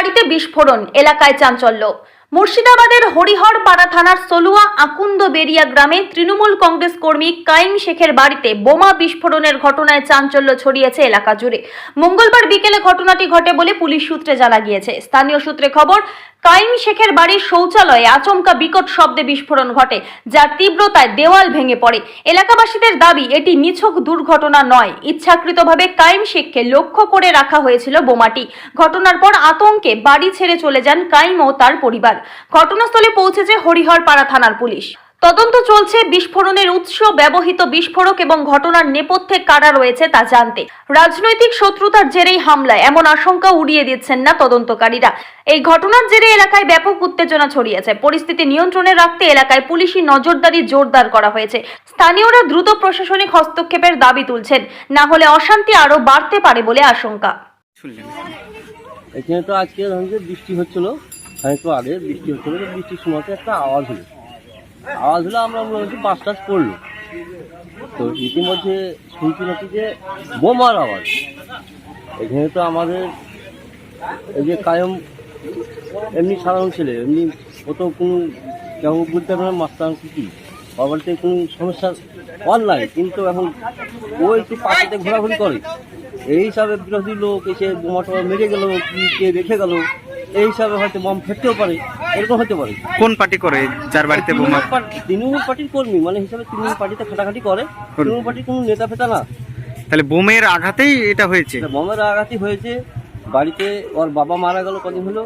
বাড়িতে বিস্ফোরণ এলাকায় চাঞ্চল্য। মুর্শিদাবাদের হরিহর পাড়া থানার সলুয়া আকুন্দ বেরিয়া গ্রামে তৃণমূল কংগ্রেস কর্মী কাইম শেখের বাড়িতে বোমা বিস্ফোরণের ঘটনায় চাঞ্চল্য ছড়িয়েছে এলাকা জুড়ে। মঙ্গলবার বিকেলে ঘটনাটি ঘটে বলে পুলিশ সূত্রে জানা গিয়েছে। স্থানীয় সূত্রে খবর, কাইম শেখের বাড়ির শৌচালয়ে আচমকা বিকট শব্দে বিস্ফোরণ ঘটে, যার তীব্রতায় দেওয়াল ভেঙে পড়ে। এলাকাবাসীদের দাবি, এটি নিছক দুর্ঘটনা নয়। ইচ্ছাকৃতভাবে কাইম শেখকে লক্ষ্য করে রাখা হয়েছিল বোমাটি। ঘটনার পর আতঙ্কে বাড়ি ছেড়ে চলে যান কাইম ও তার পরিবার। ঘটনাস্থলে পৌঁছেছে হরিহরপাড়া থানার পুলিশ। তদন্ত চলছে, বিস্ফোরণের উৎস, ব্যবহৃত বিস্ফোরক এবং ঘটনার নেপথ্যে কারা রয়েছে তা জানতে। রাজনৈতিক শত্রুতার জেরেই হামলায় এমন আশঙ্কা উড়িয়ে দিচ্ছেন না তদন্তকারীরা। এই ঘটনার জেরে এলাকায় ব্যাপক উত্তেজনা ছড়িয়েছে। পরিস্থিতি নিয়ন্ত্রণে রাখতে এলাকায় পুলিশি নজরদারি জোরদার করা হয়েছে। স্থানীয়রা দ্রুত প্রশাসনিক হস্তক্ষেপের দাবি তুলছেন। না হলে অশান্তি আরও বাড়তে পারে বলে আশঙ্কা। এখানে তো আজকে বৃষ্টি হচ্ছিল। একটু আগে বৃষ্টি হচ্ছিল তো বৃষ্টির সময়তে একটা আওয়াজ হলো। আওয়াজ হলো আমরা হচ্ছে বাস টাস পড়ল তো ইতিমধ্যে শুনছি নাকি যে বোমার আওয়াজ। এখানে তো আমাদের এই যে কায়ম, এমনি সাধারণ ছেলে, এমনি ও তো কোনো কেমন বলতে পারে মাস্টার কি বলতে কোনো সমস্যা অনলাইন কিন্তু এখন ও একটু পাখিতে ঘোরাঘুরি করে। এই হিসাবে বিরোধী লোক এসে বোমা টোমা মেরে গেল, কি কে রেখে গেল? এই হিসাবে হয়তো বম ফেটতেও পারে এরকম হতে পারে। কোন পার্টি করে যার বাড়িতে বোমা? তৃণমূল পার্টি- পার্টির কর্মী মানে হিসাবে তৃণমূল পার্টিতে খাটাখাটি করে তৃণমূল পার্টির কোনো নেতা ফেতা না। তাহলে বোমের আঘাতেই এটা হয়েছে? বোমের আঘাতই হয়েছে বাড়িতে ওর বাবা মারা গেল কদিন হলো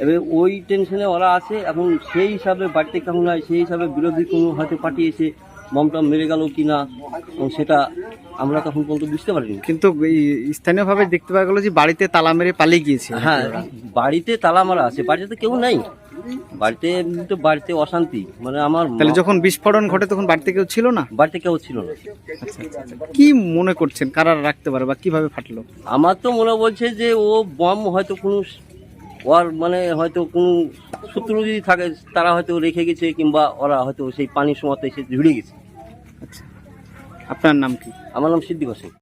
এবার ওই টেনশনে ওরা আছে এখন সেই হিসাবে বাড়িতে কেমন হয় সেই হিসাবে বিরোধী কোনো হয়তো পার্টি বমটা মেরে গেল কি না সেটা আমরা তখন পর্যন্ত বুঝতে পারিনি। কিন্তু এই স্থানীয়ভাবে দেখতে পাওয়া গেল যে বাড়িতে তালা মেরে পালিয়ে গিয়েছে। হ্যাঁ বাড়িতে তালা মারা আছে বাড়িতে তো কেউ নেই। বাড়িতে তো বাড়িতে অশান্তি মানে আমার তাহলে যখন বিস্ফোরণ ঘটে তখন বাড়িতে কেউ ছিল না? বাড়িতে কেউ ছিল না। আচ্ছা আচ্ছা, আচ্ছা। কি মনে করছেন কারা রাখতে পারে বা কীভাবে ফাটলো? আমার তো মনে বলছে যে ও বম হয়তো কোনো ওর মানে হয়তো কোনো সূত্র যদি থাকে তারা হয়তো রেখে গেছে কিংবা ওরা হয়তো সেই পানির সময়তে এসে ঝুড়ে গেছে। আচ্ছা। আপনার নাম কি? আমার নাম সিদ্দিক হোসেন।